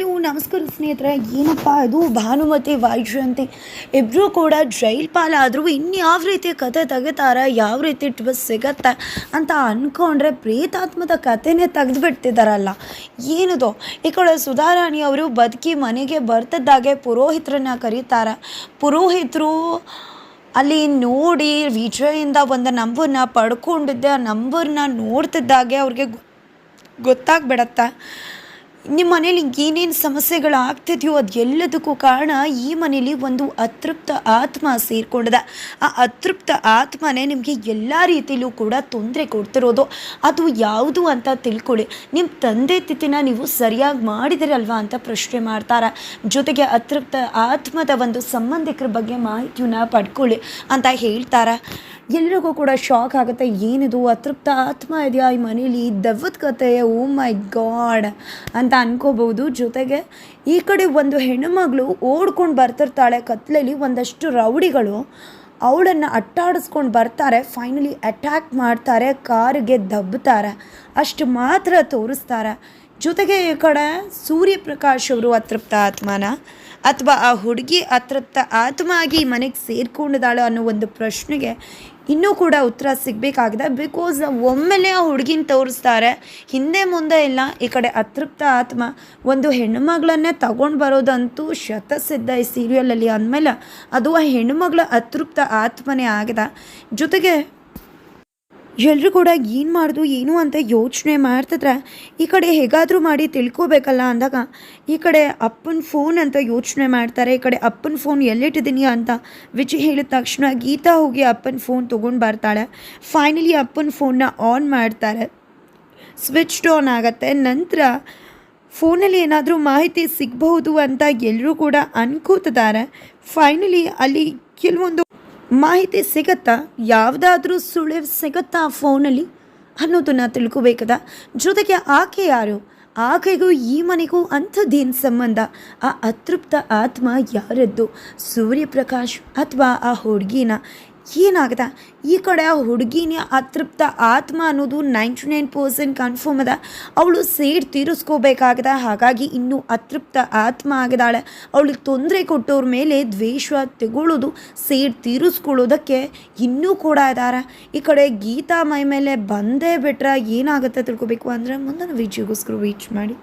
Hello ನಮಸ್ಕಾರ ಸ್ನೇಹಿತರೆ, ಏನಪ್ಪ ಇದು? ಭಾನುಮತಿ, ವೈಜಯಂತಿ. ಇಬ್ಬರೂ ಕೂಡ ಜೈಲ್ ಪಾಲಾದರೂ ಇನ್ಯಾವ ರೀತಿ ಕತೆ ತೆಗಿತಾರೆ, ಯಾವ ರೀತಿ ಟ್ವಿಸ್ಟ್ ಸಿಗತ್ತೆ ಅಂತ ಅಂದ್ಕೊಂಡ್ರೆ ಪ್ರೇತಾತ್ಮದ ಕಥೆನೇ ತೆಗೆದುಬಿಡ್ತಿದ್ದಾರಲ್ಲ ಏನದು? ಈ ಕಡೆ ಸುಧಾರಾಣಿ ಅವರು ಬದುಕಿ ಮನೆಗೆ ಬರ್ತಿದ್ದಾಗೆ ಪುರೋಹಿತರನ್ನ ಕರೀತಾರೆ. ಪುರೋಹಿತರು ಅಲ್ಲಿ ನೋಡಿ ವಿಜಯಿಂದ ಒಂದು ನಂಬರ್ನ ಪಡ್ಕೊಂಡಿದ್ದೆ, ಆ ನಂಬರ್ನ ನೋಡ್ತಿದ್ದಾಗೆ ಅವ್ರಿಗೆ ಗೊತ್ತಾಗ್ಬಿಡತ್ತೆ. ನಿಮ್ಮ ಮನೇಲಿ ಏನೇನು ಸಮಸ್ಯೆಗಳು ಆಗ್ತಿದೆಯೋ ಅದೆಲ್ಲದಕ್ಕೂ ಕಾರಣ ಈ ಮನೇಲಿ ಒಂದು ಅತೃಪ್ತ ಆತ್ಮ ಸೇರಿಕೊಂಡಿದೆ. ಆ ಅತೃಪ್ತ ಆತ್ಮನೇ ನಿಮಗೆ ಎಲ್ಲ ರೀತಿಯಲ್ಲೂ ಕೂಡ ತೊಂದರೆ ಕೊಡ್ತಿರೋದು. ಅದು ಯಾವುದು ಅಂತ ತಿಳ್ಕೊಳ್ಳಿ. ನಿಮ್ಮ ತಂದೆ ತಿಥಿನ ನೀವು ಸರಿಯಾಗಿ ಮಾಡಿದಿರಲ್ವಾ ಅಂತ ಪ್ರಶ್ನೆ ಮಾಡ್ತಾರೆ. ಜೊತೆಗೆ ಅತೃಪ್ತ ಆತ್ಮದ ಒಂದು ಸಂಬಂಧಿಕರ ಬಗ್ಗೆ ಮಾಹಿತಿಯನ್ನ ಪಡ್ಕೊಳ್ಳಿ ಅಂತ ಹೇಳ್ತಾರೆ. ಎಲ್ರಿಗೂ ಕೂಡ ಶಾಕ್ ಆಗುತ್ತೆ. ಏನಿದು? ಅತೃಪ್ತ ಆತ್ಮ ಇದೆಯಾ ಈ ಮನೇಲಿ? ದೆವ್ವದ ಕತೆ. ಓ ಮೈ ಗಾಡ್ ಅಂತ ಅನ್ಕೋಬಹುದು. ಜೊತೆಗೆ ಈ ಕಡೆ ಒಂದು ಹೆಣ್ಣುಮಗಳು ಓಡ್ಕೊಂಡು ಬರ್ತಿರ್ತಾಳೆ. ಕತ್ಲಲ್ಲಿ ಒಂದಷ್ಟು ರೌಡಿಗಳು ಅವಳನ್ನು ಅಟ್ಟಾಡಿಸ್ಕೊಂಡು ಬರ್ತಾರೆ. ಫೈನಲಿ ಅಟ್ಯಾಕ್ ಮಾಡ್ತಾರೆ. ಕಾರಿಗೆ ದಬ್ಬುತ್ತಾರೆ. ಅಷ್ಟು ಮಾತ್ರ ತೋರಿಸ್ತಾರೆ. ಜೊತೆಗೆ ಈ ಕಡೆ ಸೂರ್ಯಪ್ರಕಾಶ್ ಅವರು ಅತೃಪ್ತ ಆತ್ಮನ. ಅಥವಾ ಆ ಹುಡುಗಿ ಅತೃಪ್ತ ಆತ್ಮ ಆಗಿ ಮನೆಗೆ ಸೇರ್ಕೊಂಡಿದ್ದಾಳೆ ಅನ್ನೋ ಒಂದು ಪ್ರಶ್ನೆಗೆ ಇನ್ನೂ ಕೂಡ ಉತ್ತರ ಸಿಗಬೇಕಾಗಿದೆ. ಬಿಕಾಸ್ ಒಮ್ಮೆಲೆ ಆ ಹುಡುಗಿನ ತೋರಿಸ್ತಾರೆ, ಹಿಂದೆ ಮುಂದೆ ಇಲ್ಲ, ಈ ಕಡೆ ಅತೃಪ್ತ ಆತ್ಮ, ಒಂದು ಹೆಣ್ಣುಮಗಳನ್ನೇ ತಗೊಂಡು ಬರೋದಂತೂ ಶತಸಿದ್ಧ ಈ ಸೀರಿಯಲಲ್ಲಿ ಅಂದಮೇಲೆ ಅದು ಆ ಹೆಣ್ಣುಮಗಳ ಅತೃಪ್ತ ಆತ್ಮನೇ ಆಗಿದೆ. ಜೊತೆಗೆ ಎಲ್ಲರೂ ಕೂಡ ಏನು ಮಾಡೋದು, ಏನು ಅಂತ ಯೋಚನೆ ಮಾಡ್ತಿದ್ರೆ ಈ ಕಡೆ ಹೇಗಾದರೂ ಮಾಡಿ ತಿಳ್ಕೋಬೇಕಲ್ಲ ಅಂದಾಗ, ಈ ಕಡೆ ಅಪ್ಪನ ಫೋನ್ ಅಂತ ಯೋಚನೆ ಮಾಡ್ತಾರೆ, ಈ ಕಡೆ ಅಪ್ಪನ ಫೋನ್ ಎಲ್ಲಿಟ್ಟಿದ್ದೀನಿ ಅಂತ ವಿಜಯ್ ಹೇಳಿದ ತಕ್ಷಣ ಗೀತಾ ಹೋಗಿ ಅಪ್ಪನ ಫೋನ್ ತೊಗೊಂಡು ಬರ್ತಾಳೆ. ಫೈನಲಿ ಅಪ್ಪನ ಫೋನ್ನ ಆನ್ ಮಾಡ್ತಾರೆ. ಸ್ವಿಚ್ ಆನ್ ಆಗುತ್ತೆ. ನಂತರ ಫೋನಲ್ಲಿ ಏನಾದರೂ ಮಾಹಿತಿ ಸಿಗಬಹುದು ಅಂತ ಎಲ್ಲರೂ ಕೂಡ ಅನ್ಕೋತಿದ್ದಾರೆ. ಫೈನಲಿ ಅಲ್ಲಿ ಕೆಲವೊಂದು ಮಾಹಿತಿ ಸಿಗತ್ತಾ? ಯಾವುದಾದ್ರೂ ಸುಳಿವು ಸಿಗತ್ತಾ ಆ ಫೋನಲ್ಲಿ? ಅನ್ನೋದನ್ನು ತಿಳ್ಕೋಬೇಕದ? ಜೊತೆಗೆ ಆಕೆ ಯಾರು? ಆಕೆಗೂ ಈ ಮನೆಗೂ ಅಂಥದ್ದೇನು ಸಂಬಂಧ? ಆ ಅತೃಪ್ತ ಆತ್ಮ ಯಾರದ್ದು? ಸೂರ್ಯಪ್ರಕಾಶ್ ಅಥವಾ ಆ ಹುಡುಗಿನ? ಏನಾಗದ? ಈ ಕಡೆ ಆ ಹುಡುಗಿನ ಅತೃಪ್ತ ಆತ್ಮ ಅನ್ನೋದು ನೈಂಟಿ ನೈನ್ ಪರ್ಸೆಂಟ್ ಕನ್ಫರ್ಮ್ ಅದ. ಅವಳು ಸೇಡ್ ತೀರಿಸ್ಕೋಬೇಕಾಗದ. ಹಾಗಾಗಿ ಇನ್ನೂ ಅತೃಪ್ತ ಆತ್ಮ ಆಗಿದಾಳೆ. ಅವಳಿಗೆ ತೊಂದರೆ ಕೊಟ್ಟವ್ರ ಮೇಲೆ ದ್ವೇಷ ತಗೊಳ್ಳೋದು ಸೇಡ್ ತೀರಿಸ್ಕೊಳ್ಳೋದಕ್ಕೆ ಇನ್ನೂ ಕೂಡ ಇದ್ದಾರೆ ಈ ಕಡೆ ಗೀತಾ ಮೈ ಮೇಲೆ ಬಂದೇ ಬಿಟ್ರೆ ಏನಾಗುತ್ತೆ ತಿಳ್ಕೊಬೇಕು ಅಂದರೆ ಮುಂದಿನ ವಿಜಯಗೋಸ್ಕರ ವೀಚ್ ಮಾಡಿ.